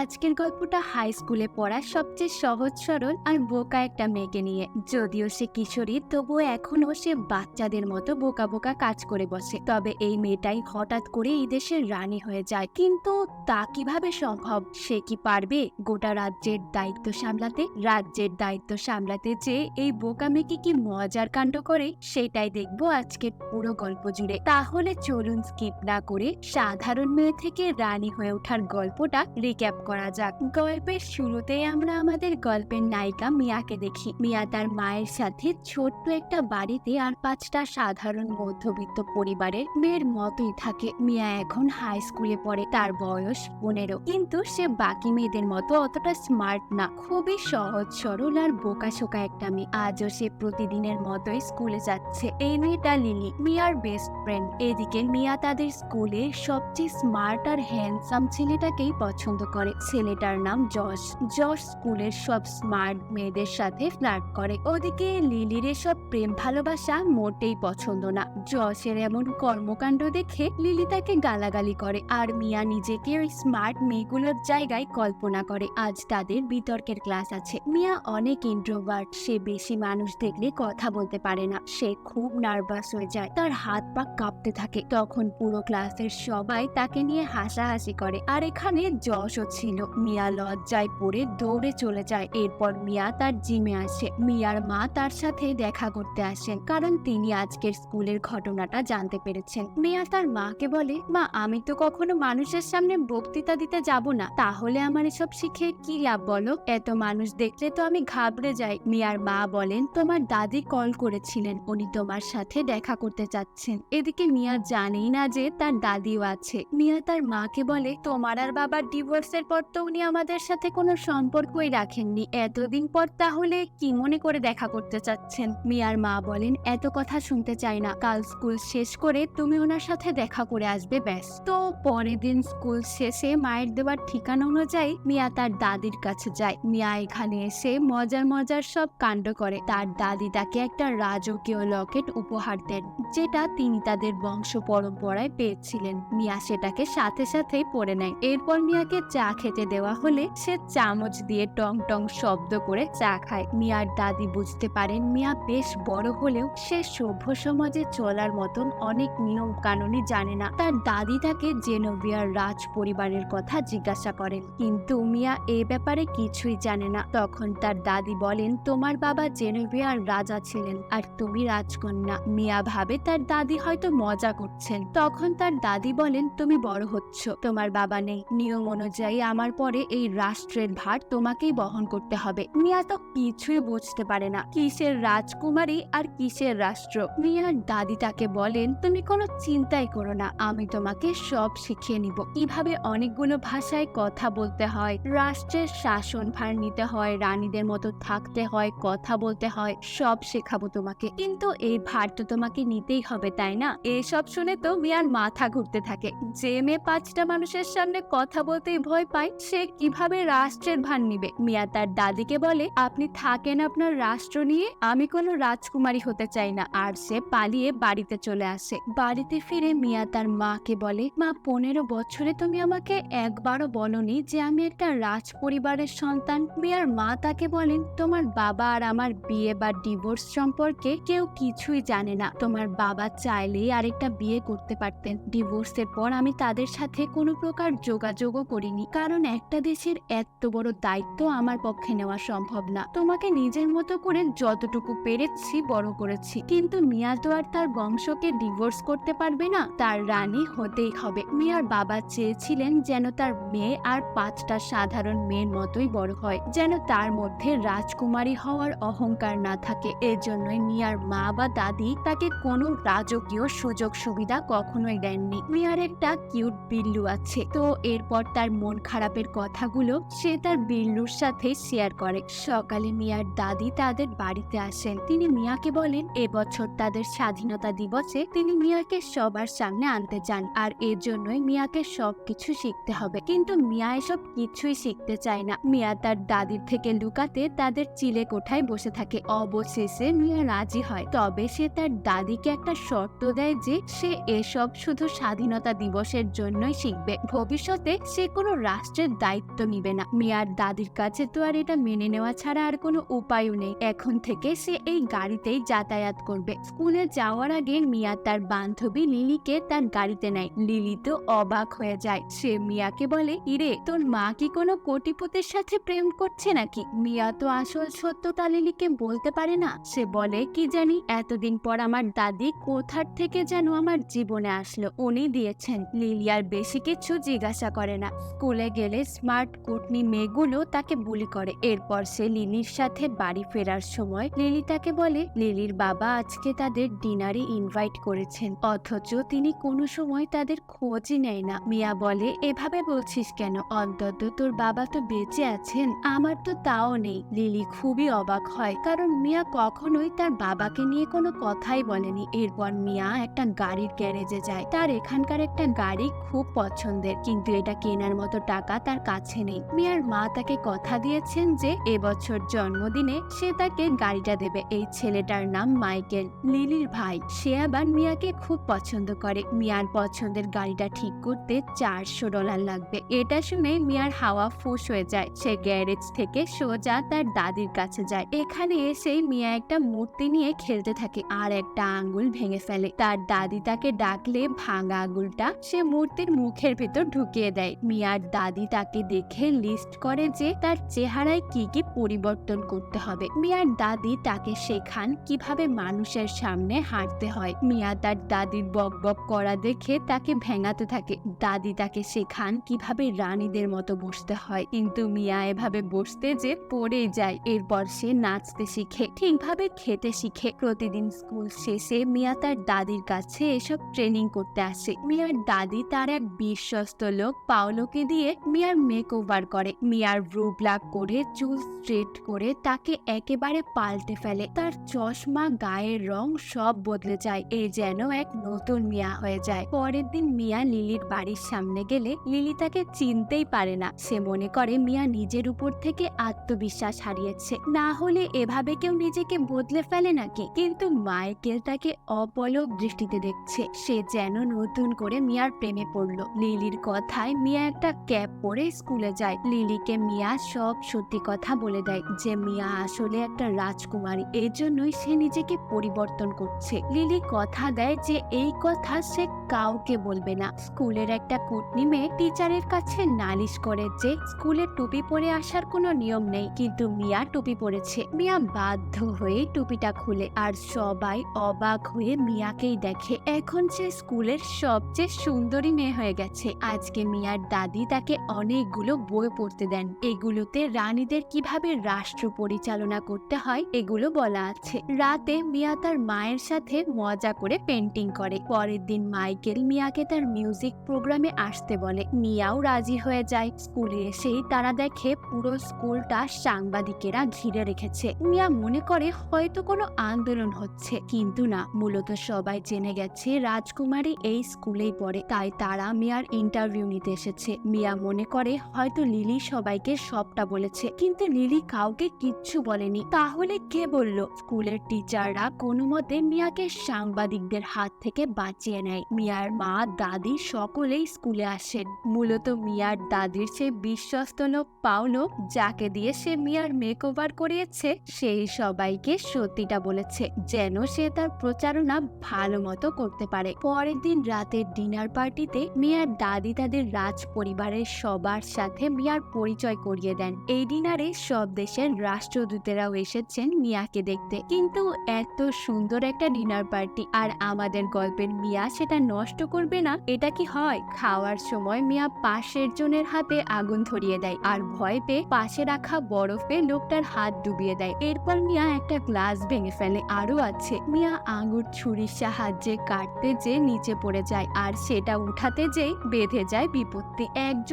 আজকের গল্পটা হাই স্কুলে পড়া সবচেয়ে সহজ, সরল আর বোকা একটা মেয়েকে নিয়ে। যদিও সে কিশোরী, তবুও এখনও সে বাচ্চাদের মতো বোকা বোকা কাজ করে বসে। তবে এই মেয়েটাই হঠাৎ করে এই দেশের রানী হয়ে যায়। কিন্তু তা কীভাবে সম্ভব? সে কি পারবে গোটা রাজ্যের দায়িত্ব সামলাতে? রাজ্যের দায়িত্ব সামলাতে যে এই বোকা মেয়েকে কি মজার কাণ্ড করে, সেটাই দেখব আজকের পুরো গল্প জুড়ে। তাহলে চলুন স্কিপ না করে সাধারণ মেয়ে থেকে রানী হয়ে ওঠার গল্পটা রিক্যাপ করা যাক। গল্পের শুরুতেই আমরা আমাদের গল্পের নায়িকা মিয়াকে দেখি। মিয়া তার মায়ের সাথে ছোট্ট একটা বাড়িতে আর পাঁচটা সাধারণ মধ্যবিত্ত পরিবারের মেয়ের মতোই থাকে। মিয়া এখন হাই স্কুলে পড়ে, তার বয়স পনেরো। কিন্তু সে বাকি মেয়েদের মতো অতটা স্মার্ট না। খুবই সহজ, সরল আর বোকাশোকা একটা মেয়ে। আজও সে প্রতিদিনের মতোই স্কুলে যাচ্ছে। এই মেয়েটা লিলি, মিয়ার বেস্ট ফ্রেন্ড এদিকে মিয়া তাদের স্কুলে সবচেয়ে স্মার্ট আর হ্যান্ডসাম ছেলেটাকেই পছন্দ করে। ছেলেটার নাম যশ জশ স্কুলের সব স্মার্ট মেয়েদের সাথে ফ্লার্ট করে। ওদিকে লিলির এসব প্রেম ভালোবাসা মোটেই পছন্দ না। যশের এমন কর্মকাণ্ড দেখে লিলি তাকে গালাগালি করে আর মিয়া নিজেকে ওই স্মার্ট মেয়েগুলোর জায়গায় কল্পনা করে। আজ তাদের বিতর্কের ক্লাস আছে। মিয়া অনেক ইন্ট্রোভার্ট সে বেশি মানুষ দেখলে কথা বলতে পারে না। সে খুব নার্ভাস হয়ে যায়। তার হাত পা কাঁপতে থাকে। তখন পুরো ক্লাসের সবাই তাকে নিয়ে হাসাহাসি করে। আর এখানে যশও ছিল। মিয়া লজ্জায় পড়ে দৌড়ে চলে যায়। এরপর মিয়া তার জিমে আসে। মিয়ার মা তার সাথে দেখা করতে আসেন, কারণ তিনি আজকের স্কুলের ঘটনাটা জানতে পেরেছেন। মিয়া তার মাকে বলে, মা, আমি তো কখনো মানুষের সামনে বক্তৃতা দিতে যাব না। তাহলে আমার এসব শিখে কি লাভ বলো? এত মানুষ দেখলে তো আমি ঘাবড়ে যাই। মিয়ার মা বলেন, তোমার দাদি কল করেছিলেন। উনি তোমার সাথে দেখা করতে চাচ্ছেন এদিকে মিয়া জানেই না যে তার দাদিও আছে। মিয়া তার মাকে বলে, তোমার আর বাবার ডিভোর্সের পর তো উনি আমাদের সাথে কোনো সম্পর্কই রাখেননি। এতদিন পর তাহলে কি মনে করে দেখা করতে চাচ্ছেন? মিয়ার মা বলেন, এত কথা শুনতে চাই না। কাল স্কুল শেষ করে তুমি ওনার সাথে দেখা করে আসবে, ব্যাস। তো পরের দিন স্কুল শেষে মায়ের দেওয়ার ঠিকানা অনুযায়ী মিয়া তার দাদির কাছে যায়। মিয়া এখানে এসে মজার মজার সব কাণ্ড করে। তার দাদি তাকে একটা রাজকীয় লকেট উপহার দেন, যেটা তিনি তাদের বংশ পরম্পরায় পেয়েছিলেন। মিয়া সেটাকে সাথে সাথেই পরে নেয়। এরপর মিয়াকে চা খেতে দেওয়া হলে সে চামচ দিয়ে টং টং শব্দ করে চা খায়। মিয়ার দাদি বুঝতে পারেন, মিয়া বেশ বড় হলেও সে সভ্য সমাজে চলার মতন অনেক নিয়ম কানুনই জানে না। তার দাদি তাকে জেনোভিয়ার রাজ পরিবারের কথা জিজ্ঞাসা করেন। কিন্তু মিয়া এ ব্যাপারে কিছুই জানে না। তখন তার দাদি বলেন, তোমার বাবা জেনোভিয়ার রাজা ছিলেন আর তুমি রাজকন্যা। মিয়া ভাবে তার দাদি হয়তো মজা করছেন। তখন তার দাদি বলেন, তুমি বড় হচ্ছ, তোমার বাবা নেই। নিয়ম অনুযায়ী আমার পরে এই রাষ্ট্রের ভার তোমাকেই বহন করতে হবে। মিয়া তো কিছুই বুঝতে পারে না। কিসের রাজকুমারী আর কিসের রাষ্ট্র? মিয়ার দাদি তাকে বলেন, তুমি কোনো চিন্তাই করো না, আমি তোমাকে সব শিখিয়ে নিব। কীভাবে অনেকগুলো ভাষায় কথা বলতে হয়। রাষ্ট্রের শাসন ভার নিতে হয়, রানীদের মতো থাকতে হয়, কথা বলতে হয়, সব শেখাবো তোমাকে। কিন্তু এই ভার তো তোমাকে নিতেই হবে, তাই না? এসব শুনে তো মিয়ার মাথা ঘুরতে থাকে। যে মেয়ে পাঁচটা মানুষের সামনে কথা বলতেই ভয় পায় সে কীভাবে রাষ্ট্রের ভার নিবে? মিয়া তার দাদিকে বলে, আপনি থাকেন আপনার রাষ্ট্র নিয়ে, আমি কোনো রাজকুমারী হতে চাই না। আর সে পালিয়ে বাড়িতে চলে আসে। বাড়িতে ফিরে মিয়া তার মাকে বলে, মা, পনেরো বছরে তুমি আমাকে একবারও বলনি যে আমি একটা রাজ পরিবারের সন্তান। মিয়ার মা তাকে বলেন, তোমার বাবা আর আমার বিয়ে বা ডিভোর্স সম্পর্কে কেউ কিছুই জানে না। তোমার বাবা চাইলেই আরেকটা বিয়ে করতে পারতেন। ডিভোর্সের পর আমি তাদের সাথে কোনো প্রকার যোগাযোগও করিনি। কারণ একটা দেশের এত বড় দায়িত্ব আমার পক্ষে নেওয়া সম্ভব না। তোমাকে নিজের মতো করে যতটুকু পেরেছি বড় করেছি। কিন্তু মিয়া তো আর তার বংশকে ডিভোর্স করতে পারবে না, তার রানী হতেই হবে। মিয়ার বাবা চেয়েছিলেন যেন তার মেয়ে আর পাঁচটা সাধারণ মেয়ের মতোই বড় হয়, যেন তার মধ্যে রাজকুমারী হওয়ার অহংকার না থাকে। এজন্যই মিয়ার মা বা দাদি তাকে কোনো রাজকীয় সুযোগ সুবিধা কখনোই দেননি। মিয়ার একটা কিউট বিল্লু আছে। তো এরপর তার মন খারাপের কথাগুলো সে তার বিল্লুর সাথে শেয়ার করে। সকালে মিয়ার দাদি তাদের বাড়িতে আসেন। তিনি মিয়াকে বলেন এবছর তাদের স্বাধীনতা দিবসে তিনি মিয়াকে সবার সামনে আনতে চান আর এর জন্যই মিয়াকে সবকিছু শিখতে হবে। কিন্তু মিয়া এসব কিছুই শিখতে চায় না। মিয়া তার দাদির থেকে লুকাতে তাদের চিলে কোঠায় বসে থাকে। অবশেষে মিয়া রাজি হয়। তবে সে তার দাদিকে একটা শর্ত দেয় যে সে এসব শুধু স্বাধীনতা দিবসের জন্যই শিখবে। ভবিষ্যতে সে কোনো রাষ্ট্রের দায়িত্ব নিবে না। মিয়ার দাদির কাছে তো আর এটা মেনে নেওয়া ছাড়া আর কোনো উপায়ও নেই। এখন থেকে সে এই গাড়িতেই যাতায়াত করবে। স্কুলে যাওয়ার আগে মিয়া তার বান্ধবী লিলিকে তার গাড়িতে নেয়। লিলি তো অবাক হয়ে যায়। সে মিয়াকে বলে, ইরে, তোর মা কি কোনো কোটিপতির সাথে প্রেম করছে নাকি? মিয়া তো আসল সত্যটা লিলিকে বলতে পারে না। সে বলে, কি জানি, এতদিন পর আমার দাদি কোথার থেকে যেন আমার জীবনে আসলো? উনি দিয়েছেন। লিলি আর বেশি কিছু জিজ্ঞাসা করে না। স্কুলে গেলে স্মার্ট কুটনি মেয়েগুলো তাকে বুলি করে। এরপর সে লিলির সাথে বাড়ি ফেরার সময় লিলি তাকে বলে, লিলির বাবা আজকে তাদের ডিনারে ইনভাইট করেছেন, অথচ তিনি কোনো সময় তাদের খোঁজই নেয় না। মিয়া বলে, এভাবে বলছিস কেন? অন্তত তোর বাবা তো বেঁচে আছেন, আমার তো তাও নেই। লিলি খুবই অবাক হয়, কারণ মিয়া কখনোই তার বাবাকে নিয়ে কোনো কথাই বলেনি। এরপর মিয়া একটা গাড়ির গ্যারেজে যায়। তার এখানকার একটা গাড়ি খুব পছন্দের, কিন্তু এটা কেনার মতো টাকা তার কাছে নেই। মিয়ার মা তাকে কথা দিয়েছেন যে এবছর জন্মদিনে সে তাকে গাড়িটা দেবে। এই ছেলেটার নাম মাইকেল, লিলির ভাই। সে আবার মিয়াকে খুব পছন্দ করে। মিয়ার পছন্দের গাড়িটা ঠিক করতে চারশো ডলার লাগবে। এটা শুনে মিয়ার হাওয়া ফুস হয়ে যায়। সে গ্যারেজ থেকে সোজা তার দাদির কাছে যায়। এখানে এসে মিয়া একটা মূর্তি নিয়ে খেলতে থাকে আর একটা আঙ্গুল ভেঙে ফেলে। তার দাদি তাকে ডাকলে ভাঙা আঙ্গুলটা সে মূর্তির মুখের ভেতর ঢুকিয়ে দেয়। মিয়ার দাদি তাকে দেখে লিস্ট করে যে তার চেহারায় কি কি পরিবর্তন করতে হবে। মিয়ার দাদি তাকে শেখান কীভাবে মানুষের সামনে হাঁটতে হয়। মিয়া তার দাদির বক বক করা দেখে তাকে ভেঙাতে থাকে। দাদি তাকে শেখান কীভাবে রানীদের মতো বসতে হয়। কিন্তু মিয়া এভাবে বসতে যে পড়ে যায়। এরপর সে নাচতে শিখে, ঠিকভাবে খেতে শিখে। প্রতিদিন স্কুল শেষে মিয়া তার দাদির কাছে এসব ট্রেনিং করতে আসে। মিয়ার দাদি তার এক বিশ্বস্ত লোক পাওলোকে দিয়ে মিয়ার মেক ওভার করে। মিয়ার ব্রু ব্ল্যাক করে, চুল স্ট্রেট করে তাকে একেবারে পাল্টে ফেলে। তার চশমা, গায়ের রং সব বদলে যায়। এ যেন এক নতুন মিয়া হয়ে যায়। পরের দিন মিয়া লিলির বাড়ির সামনে গেলে লিলি তাকে চিনতেই পারে না। সে মনে করে মিয়া নিজের উপর থেকে আত্মবিশ্বাস হারিয়েছে। না হলে এভাবে কেউ নিজেকে বদলে ফেলে নাকি? কিন্তু মাইকেল তাকে অপলক দৃষ্টিতে দেখছে। সে যেন নতুন করে মিয়ার প্রেমে পড়ল। লিলির কথায় মিয়া একটা ক্যাব পরে স্কুলে যায়। লিলিকে মিয়া সব সত্যি কথা বলে দেয় যে মিয়া আসলে একটা রাজকুমারী, এই জন্যই সে নিজেকে পরিবর্তন করছে। লিলি কথা দেয় যে এই কথা সে কাউকে বলবে না। স্কুলের একটা কুটনি মেয়ে টিচারের কাছে নালিশ করে যে স্কুলে টুপি পরে আসার কোনো নিয়ম নেই, কিন্তু মিয়া টুপি পরেছে। মিয়া বাধ্য হয়ে টুপিটা খুলে আর সবাই অবাক হয়ে মিয়াকেই দেখে। এখন সে স্কুলের সবচেয়ে সুন্দরী মেয়ে হয়ে গেছে। আজকে মিয়ার দাদি তাকে অনেকগুলো বই পড়তে দেন। এগুলোতে রানীদের কীভাবে রাষ্ট্র পরিচালনা করতে হয়, এগুলো বলা আছে। রাতে মিয়া তার মায়ের সাথে মজা করে পেন্টিং করে। পরের দিন মাইকেল মিয়াকে তার মিউজিক প্রোগ্রামে আসতে বলে। মিয়াও রাজি হয়ে যায়। স্কুলে এসেই তারা দেখে পুরো স্কুলটা সাংবাদিকেরা ঘিরে রেখেছে। মিয়া মনে করে হয়তো কোনো আন্দোলন হচ্ছে, কিন্তু না। মূলত সবাই জেনে গেছে রাজকুমারী এই স্কুলেই পড়ে, তাই তারা মিয়ার ইন্টারভিউ নিতে এসেছে। মিয়া মনে করে, হয়তো লিলি সবাইকে সবটা বলেছে। কিন্তু লিলি কাউকে কিচ্ছু বলেনি। তাহলে কে বলল? স্কুলের টিচাররা কোনো মতে মিয়াকে সাংবাদিকদের হাত থেকে বাঁচিয়ে নেয়। মিয়ার মা, দাদি সকলেই স্কুলে আসেন। মূলত মিয়ার দাদির সে বিশ্বস্ত লোক পাওলো, যাকে দিয়ে সে মিয়ার মেকওভার করিয়েছে, সেই সবাইকে সত্যিটা বলেছে, যেন সে তার প্রচারণা ভালো মতো করতে পারে। পরের দিন রাতের ডিনার পার্টিতে মিয়ার দাদি তাদের রাজ পরিবারের সবার সাথে মিয়ার পরিচয় করিয়ে দেন। এই ডিনারে সব দেশের রাষ্ট্রদূতেরাও এসেছেন মিয়াকে দেখতে। কিন্তু এত সুন্দর একটা ডিনার পার্টি। আর আমাদের গল্পের মিয়া সেটা নষ্ট করবে না, এটা কি হয়? খাওয়ার সময় মিয়া পাশের জনের হাতে আগুন ধরিয়ে দেয় আর ভয় পেয়ে পাশে রাখা বরফে লোকটার হাত ডুবিয়ে দেয়। এরপর মিয়া একটা গ্লাস ভেঙে ফেলে। আরও আছে, মিয়া আঙুর ছুরির সাহায্যে কাটতে যে নিচে পড়ে যায় আর সেটা উঠাতে যেই বেঁধে যায় বিপত্তি।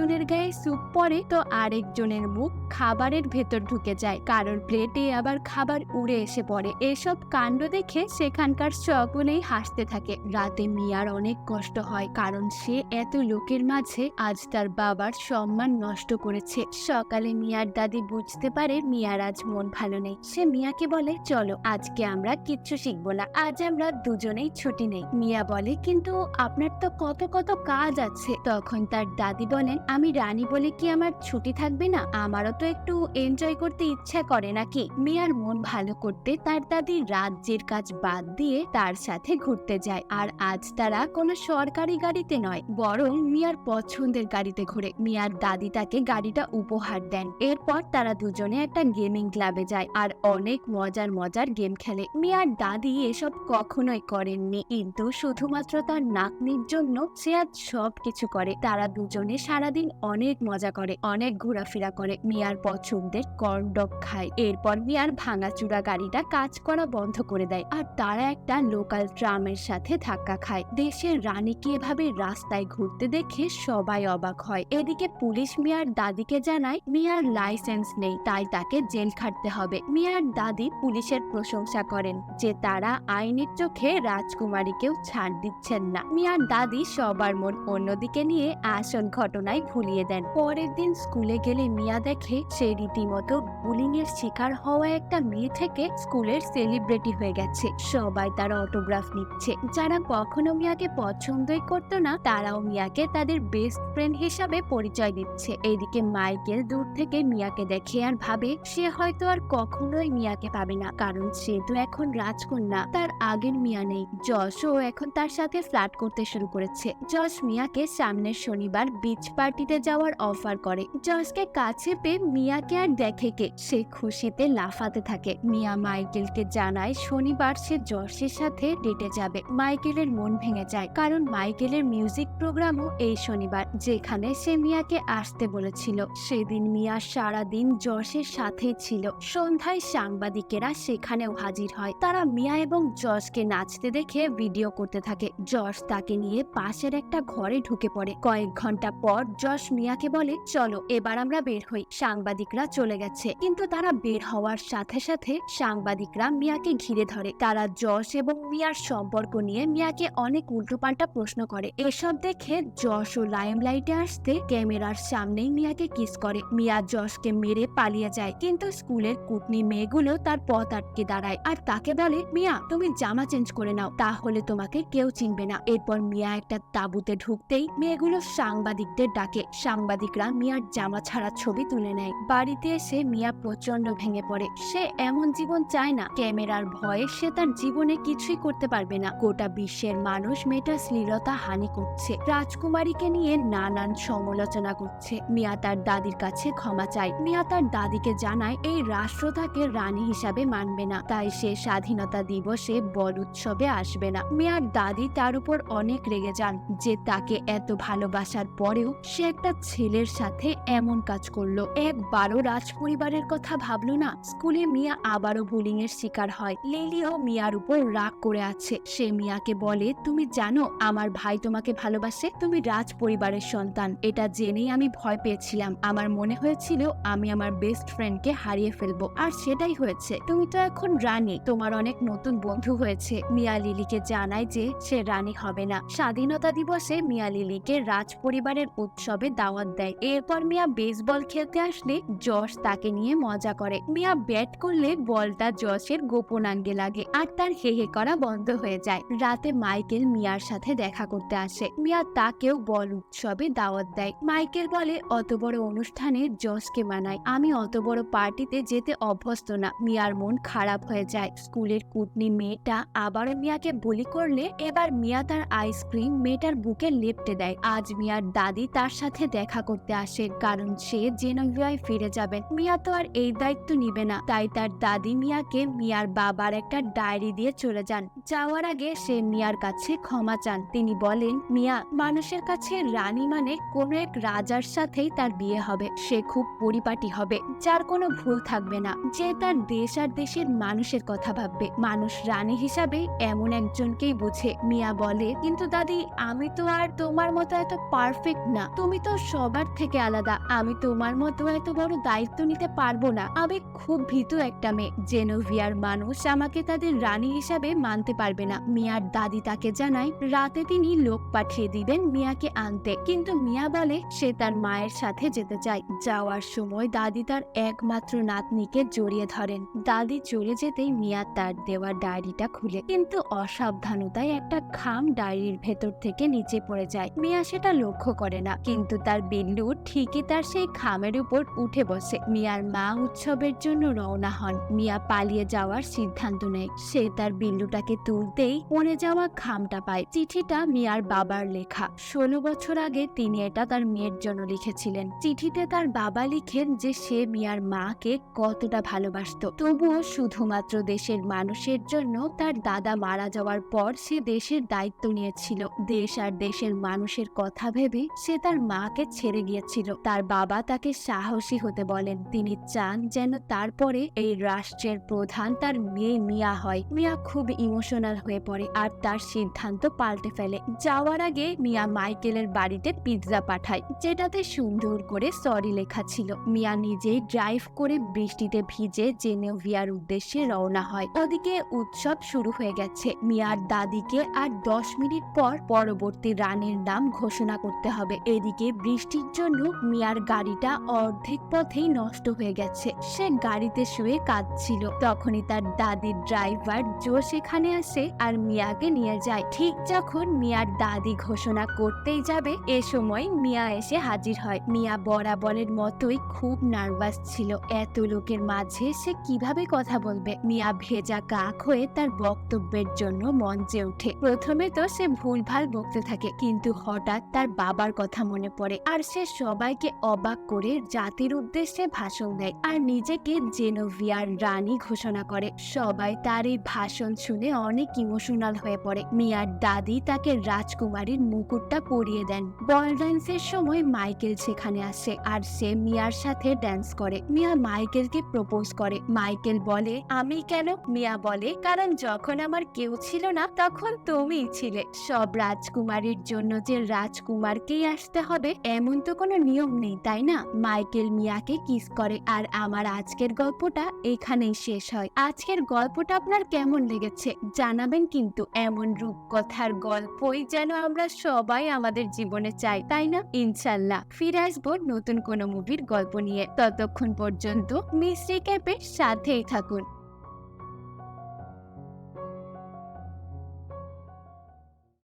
একজনের গায়ে স্যুপ পড়ে তো আরেকজনের মুখ খাবারের ভেতর ঢুকে যায়। কারোর প্লেটে আবার খাবার উড়ে এসে পড়ে। এসব কাণ্ড দেখে সেখানকার সকলেই হাসতে থাকে। রাতে মিয়ার অনেক কষ্ট হয়, কারণ সে এত লোকের মাঝে আজ তার বাবার সম্মান নষ্ট করেছে। সকালে মিয়ার দাদি বুঝতে পারে মিয়ার আজ মন ভালো নেই। সে মিয়াকে বলে, চলো, আজকে আমরা কিচ্ছু শিখব না। আজ আমরা দুজনেই ছুটি নেই। মিয়া বলে, কিন্তু আপনার তো কত কত কাজ আছে। তখন তার দাদি বলেন আমি রানী বলে কি আমার ছুটি থাকবে না? আমারও তো একটু এনজয় করতে ইচ্ছা করে নাকি? মিয়ার মন ভালো করতে তার দাদি রাজ্যের কাজ বাদ দিয়ে তার সাথে ঘুরতে যায়। আর আজ তারা কোনো সরকারি গাড়িতে নয়, বরং মিয়ার পছন্দের গাড়িতে ঘোরে। মিয়ার দাদি তাকে গাড়িটা উপহার দেন। এরপর তারা দুজনে একটা গেমিং ক্লাবে যায় আর অনেক মজার মজার গেম খেলে। মিয়ার দাদি এসব কখনোই করেননি, কিন্তু শুধুমাত্র তার নাতনির জন্য সে আজ সব কিছু করে। তারা দুজনে সারাদিন অনেক মজা করে, অনেক ঘোরাফেরা করে। মিয়ার পছন্দের কর্ন ডগ খায়। এরপর মিয়ার ভাঙাচুরা গাড়িটা কাজ করা বন্ধ করে দেয় আর তারা একটা লোকাল ট্রামের সাথে ধাক্কা খায়। দেশের রানীকে এভাবে রাস্তায় ঘুরতে দেখে সবাই অবাক হয়। এদিকে পুলিশ মিয়ার দাদিকে জানায়, মিয়ার লাইসেন্স নেই, তাই তাকে জেল খাটতে হবে। মিয়ার দাদি পুলিশের প্রশংসা করেন যে তারা আইনের চোখে রাজকুমারীকেও ছাড় দিচ্ছেন না। মিয়ার দাদি সবার মন অন্যদিকে নিয়ে আসল ঘটনায় ভুলিয়ে দেন। পরের দিন স্কুলে গেলে মিয়া দেখে সে রীতিমতো বুলিং এর শিকার হওয়া একটা মেয়ে থেকে স্কুলের সেলিব্রিটি হয়ে গেছে। সবাই তার অটোগ্রাফ নিচ্ছে। যারা কখনো মিয়াকে পছন্দই করতো না, তারাও মিয়াকে তাদের বেস্ট ফ্রেন্ড হিসাবে পরিচয় দিচ্ছে। এদিকে মাইকেল দূর থেকে মিয়াকে দেখে আর ভাবে, সে হয়তো আর কখনোই মিয়াকে পাবে না, কারণ সে তো এখন রাজকন্যা, তার আগের মিয়া নেই। যশও এখন তার সাথে ফ্ল্যাট করতে শুরু করেছে। যশ মিয়াকে সামনের শনিবার বিচ পার্টিতে যাওয়ার অফার করে। যশকে কাছে পেয়ে মিয়াকে আর দেখে কে? সে খুশিতে লাফাতে থাকে। মিয়া মাইকেলকে জানায়, শনিবার সে যশের সাথে ডেটে যাবে। মাইকেলের মন ভেঙে যায়, কারণ মাইকেলের মিউজিক প্রোগ্রামও এই শনিবার, যেখানে সে মিয়াকে আসতে বলেছিল। সেদিন মিয়া সারাদিন যশের সাথেই ছিল। সন্ধ্যায় সাংবাদিকেরা সেখানেও হাজির হয়। তারা মিয়া এবং যশকে নাচতে দেখে ভিডিও করতে থাকে। যশ তাকে নিয়ে পাশের একটা ঘরে ঢুকে পড়ে। কয়েক ঘণ্টা পর যশ মিয়াকে বলে, চলো, এবার আমরা বের হই। সাংবাদিকরা চলে গেছে। কিন্তু তারা বের হওয়ার সাথে সাথে সাংবাদিকরা মিয়াকে ঘিরে ধরে। তারা যশ এবং মিয়ার সম্পর্ক নিয়ে মিয়াকে অনেক উল্টোপাল্টা প্রশ্ন করে। এসব দেখে যশ ও লাইমলাইটে আসতে ক্যামেরার সামনেই মিয়াকে কিস করে। মিয়া যশকে মেরে পালিয়ে যায়। কিন্তু স্কুলের কুটনি মেয়েগুলো তার পথ আটকে দাঁড়ায়। আর তাকে বলে, মিয়া, তুমি জামা চেঞ্জ করে নাও। তাহলে তোমাকে কেউ চিনবে না। এরপর মিয়া একটা তাঁবুতে ঢুকতেই মেয়েগুলো সাংবাদিকদের ডাকে। সাংবাদিকরা মিয়ার জামা ছাড়া ছবি তুলে নেয়। বাড়িতে এসে মিয়া প্রচণ্ড ভেঙে পড়ে। সে এমন জীবন চায় না। ক্যামেরার ভয়ে সে তার জীবনে কিছুই করতে পারবে না। গোটা বিশ্বের মানুষ মেয়েটার শ্লীলতা হানি করছে। রাজকুমারীকে নিয়ে নানান সমালোচনা করছে। মিয়া তার দাদির কাছে ক্ষমা চায়। মিয়া তার দাদিকে জানায়, এই রাষ্ট্র তাকে রানী হিসাবে মানবে না। তাই সে স্বাধীনতা দিবসে বল উৎসবে আসবে না। মিয়ার দাদি তার উপর অনেক রেগে যান। যে তাকে এত ভালোবাসার পরেও সে একটা ছেলের সাথে এমন কাজ করল। একবারও রাজ পরিবারের কথা ভাবলো না, স্কুলে মিয়া আবারও বুলিং এর শিকার হয়। লিলিও মিয়ার উপর রাগ করে আছে। সে মিয়াকে বলে, তুমি জানো, আমার ভাই তোমাকে ভালোবাসে? তুমি রাজ পরিবারের সন্তান। এটা জেনেই আমি ভয় পেয়েছিলাম। আমার মনে হয়েছিল, আমি আমার বেস্ট ফ্রেন্ডকে হারিয়ে ফেলব। আর সেটাই হয়েছে। তুমি তো এখন রানী। তোমার অনেক নতুন বন্ধু হয়েছে। মিয়া লিলিকে জানায় যে সে রানী হবে না। স্বাধীনতা দিবসে মিয়া লিলিকে রাজ পরিবারের উৎসবে দাওয়াত দেয়। এরপর মিয়া বেসবল খেলতে আসলে যশ তাকে নিয়ে মজা করে। মিয়া ব্যাট করলে বলটা যশের গোপনাঙ্গে লাগে আর তার হে হে করা বন্ধ হয়ে যায়। রাতে মাইকেল মিয়ার সাথে দেখা করতে আসে। মিয়া তাকেও বল উৎসবে দাওয়াত দেয়। মাইকেল বলে, অত বড় অনুষ্ঠানে যশকে মানায় আমি অত বড় পার্টিতে যেতে অভ্যস্ত না। মিয়ার মন খারাপ হয়ে যায়। স্কুলের কুটনি মেয়েটা আবারও মিয়াকে বলি করলে, এবার মিয়া তার আইসক্রিম মেয়েটার বুকে লেপটে দেয়। আজ মিয়ার দাদি তার সাথে দেখা করতে আসে, কারণ সে জেনোভিয়ায় ফিরে যাবেন মিয়া তো আর এই দায়িত্ব নিবে না। তাই তার দাদি মিয়াকে মিয়ার বাবার একটা ডায়েরি দিয়ে চলে যান। যাওয়ার আগে সে মিয়ার কাছে ক্ষমা চান। তিনি বলেন, মিয়া, মানুষের কাছে রানী মানে কোনো এক রাজার সাথেই তার বিয়ে হবে। সে খুব পরিপাটি হবে। যার কোনো ভুল থাকবে না। যে তার দেশ আর দেশের মানুষের কথা ভাববে। মানুষ রানী হিসাবে এমন একজনকেই বুঝে। মিয়া বলে, কিন্তু দাদি, আমি তো আর তোমার মতো এত পারফেক্ট না। তুমি তো সবার থেকে আলাদা। আমি তোমার মতো এত বড় দায়িত্ব নিতে পারব পারব না। আমি খুব ভীত একটা মেয়ে। জেনোভিয়ার মানুষ আমাকে তাদের রানী হিসাবে মানতে পারবে না। মিয়ার দাদি তাকে জানায়, রাতে তিনি লোক পাঠিয়ে দিবেন মিয়াকে আনতে। কিন্তু মিয়া বলে, সে তার মায়ের সাথে যেতে চায়। যাওয়ার সময় দাদি তার একমাত্র নাতনিকে জড়িয়ে ধরেন। দাদি চলে যেতেই মিয়া তার দেওয়া ডায়েরিটা খুলে। কিন্তু অসাবধানতায় একটা খাম ডায়েরির ভেতর থেকে নিচে পড়ে যায়। মিয়া সেটা লক্ষ্য করে না। কিন্তু তার বিল্লু ঠিকই তার সেই খামের উপর উঠে বসে। মিয়ার মা উৎসবের জন্য রওনা হন। মিয়া পালিয়ে যাওয়ার সিদ্ধান্ত নেয়। সে তার বিল্লুটাকে তুলতেই পড়ে যাওয়া খামটা পায়। চিঠিটা মিয়ার বাবার লেখা। ষোলো বছর আগে তিনি এটা তার মেয়ের জন্য লিখেছিলেন। চিঠিতে তার বাবা লিখেন যে সে মিয়ার মাকে কতটা ভালোবাসতো। তবুও শুধুমাত্র দেশের মানুষের জন্য তার দাদা মারা যাওয়ার পর সে দেশের দায়িত্ব নিয়েছিল। দেশ আর দেশের মানুষের কথা ভেবে সে তার মাকে ছেড়ে গিয়েছিল। তার বাবা তাকে সাহসী হতে বলেন। তিনি চান যেন তারপরে এই রাষ্ট্রের প্রধান তার মেয়ে মিয়া হয়। মিয়া খুব ইমোশনাল হয়ে পড়ে আর তার সিদ্ধান্ত পাল্টে ফেলে। যাওয়ার আগে মিয়া মাইকেলের বাড়িতে পিৎজা পাঠায়, যেটাতে সুন্দর করে সরি লেখা ছিল। মিয়া নিজেই ড্রাইভ করে বৃষ্টিতে ভিজে জেনেভিয়ার উদ্দেশ্যে রওনা হয়। ওদিকে উৎসব শুরু হয়ে গেছে। মিয়ার দাদিকে আর দশ মিনিট পর পরবর্তী রানের নাম ঘোষণা করতে হবে। এদিকে বৃষ্টির জন্য মিয়ার গাড়িটা অর্ধেক পথেই নষ্ট হয়ে গেছে। সে গাড়িতে শুয়ে কাঁদছিল। তখনই তার দাদির ড্রাইভার জো সেখানে আসে আর মিয়াকে নিয়ে যায়। ঠিক যখন মিয়ার দাদি ঘোষণা করতেই যাবে, এ সময় মিয়া এসে হাজির হয়। মিয়া বরাবরের মতোই খুব নার্ভাস ছিল। এত লোকের মাঝে সে কীভাবে কথা বলবে? মিয়া ভেজা কাক হয়ে তার বক্তব্যের জন্য মঞ্চে ওঠে। প্রথমে তো সে ভুলভাল বকতে থাকে, কিন্তু হঠাৎ তার বাবার কথা মনে পড়ে। আর সে সবাইকে অবাক করে জাতির উদ্দেশ্যে ভাষণ দেয়। আর নিজেকে জেনোভিয়ার রানী ঘোষণা করে। সবাই তার এই ভাষণ শুনে অনেক ইমোশনাল হয়ে পড়ে। মিয়ার দাদি তাকে রাজকুমারীর মুকুটটা পরিয়ে দেন। বল ড্যান্সের সময় মাইকেল সেখানে আসে আর সে মিয়ার সাথে ড্যান্স করে। মিয়া মাইকেলকে প্রপোজ করে। মাইকেল বলে, আমি কেন? মিয়া বলে, কারণ যখন আমার কেউ ছিল না, তখন তুমিই ছিলে। সব রাজকুমারীর জন্য যে রাজকুমারকেই আসতে হবে, এমন তো কোনো নিয়ম নেই, তাই না? মাইকেল মিয়াকে কিস করে আর আমার আজকের গল্পটা এখানেই শেষ হয়। আজকের গল্পটা আপনার কেমন লেগেছে জানাবেন কিন্তু। এমন রূপকথার গল্পই যেন আমরা সবাই আমাদের জীবনে চাই, তাই না? ইনশাল্লাহ ফিরে আসব নতুন কোনো মুভির গল্প নিয়ে। ততক্ষণ পর্যন্ত মিস্ট্রি ক্যাপের সাথেই থাকুন।